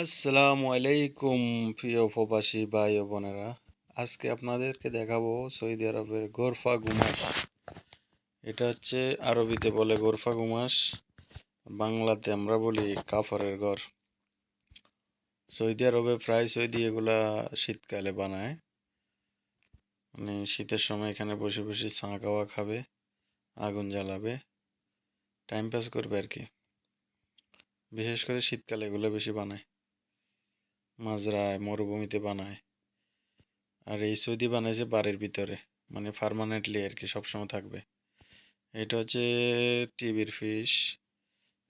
আসসালামু আলাইকুম প্রিয় প্রবাসী ভাই ও বোনেরা। আজকে আপনাদেরকে দেখাবো সৌদি আরবের গোরফা গুমাস। এটা হচ্ছে আরবিতে বলে গোরফা গুমাস, বাংলাতে আমরা বলি কাফরের ঘর। সৌদি আরবে প্রায় সৌদি এগুলা শীতকালে বানায়। মানে শীতের সময় এখানে বসে বসে চা খাওয়া খাবে, আগুন জ্বালাবে টাইম পাস করবে আর কি। বিশেষ করে শীতকালে এগুলো বেশি বানায়। মাজরায়, মরুভূমিতে বানায়। আর এই সৌদি বানাইছে বাড়ির ভিতরে মানে পারমানেন্টলি আর কি সবসময় থাকবে। এটা হচ্ছে টিভির ফিস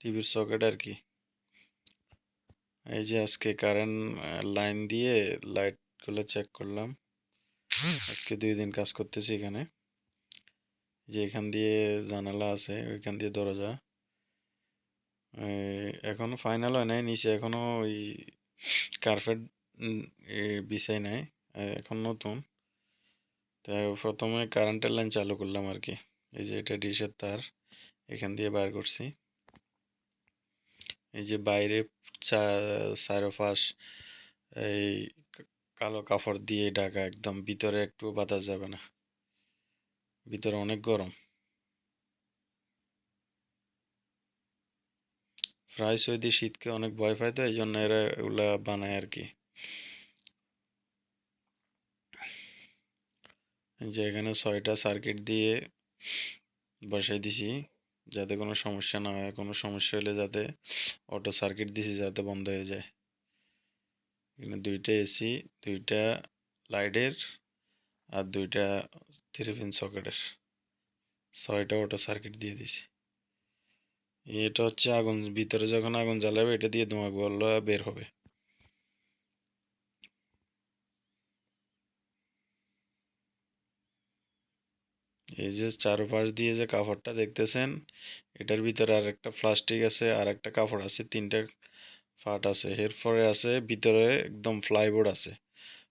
টিভির সকেট আর কি। এই যে আজকে কারেন্ট লাইন দিয়ে লাইটগুলো চেক করলাম। আজকে দুই দিন কাজ করতেছি এখানে। যে এখান দিয়ে জানালা আছে, ওইখান দিয়ে দরজা। এখনও ফাইনাল হয় নাই, নিচে এখনও ওই কার্পেট বিছাই নাই এখন নতুন। তাই প্রথমে কারেন্টের লাইন চালু করলাম আর কি এই যে এটা ডিশের তার, এখান দিয়ে বার করছি। এই যে বাইরে চারোপাশ, এই কালো কাপড় দিয়ে ঢাকা, একদম ভিতরে একটু বাতাস যাবে না। ভিতরে অনেক গরম। প্রায় সৌদি শীতকে অনেক ভয় পায় তো, এই জন্য এরা এগুলা বানায় আর কি যে এখানে ছয়টা সার্কিট দিয়ে বসাই দিছি, যাতে কোনো সমস্যা না হয়। কোনো সমস্যা হলে যাতে অটো সার্কিট দিছি যাতে বন্ধ হয়ে যায়। এখানে দুইটা এসি দুইটা লাইটের আর দুইটা থ্রি পিন সকেটের ছয়টা অটো সার্কিট দিয়ে দিছি। এটা হচ্ছে আগুন, ভিতরে যখন আগুন জ্বালাবে, এটা দিয়ে ধোঁয়াগুলো বের হবে। এই যে চারপাশ দিয়ে যে কাপড়টা দেখতেছেন, এটার ভিতরে আর একটা প্লাস্টিক আছে আর একটা কাপড় আছে, তিনটা ফাট আছে। এরপরে আছে, ভিতরে একদম ফ্লাইবোর্ড আছে।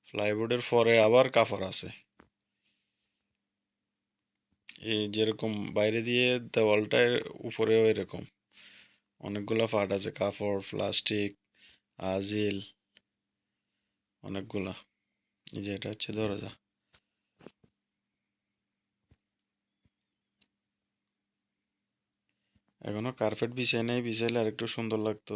ফ্লাইবোর্ডের পরে আবার কাপড় আছে। যেরকম বাইরে দিয়ে দেওয়ালটার উপরেও এরকম অনেকগুলা ফাট আছে, কাপড়, প্লাস্টিক আজিল অনেকগুলা। এই যে এটা হচ্ছে দরজা। এখনও কার্পেট বিছাই নাই, বিছাইলে আরেকটু সুন্দর লাগতো।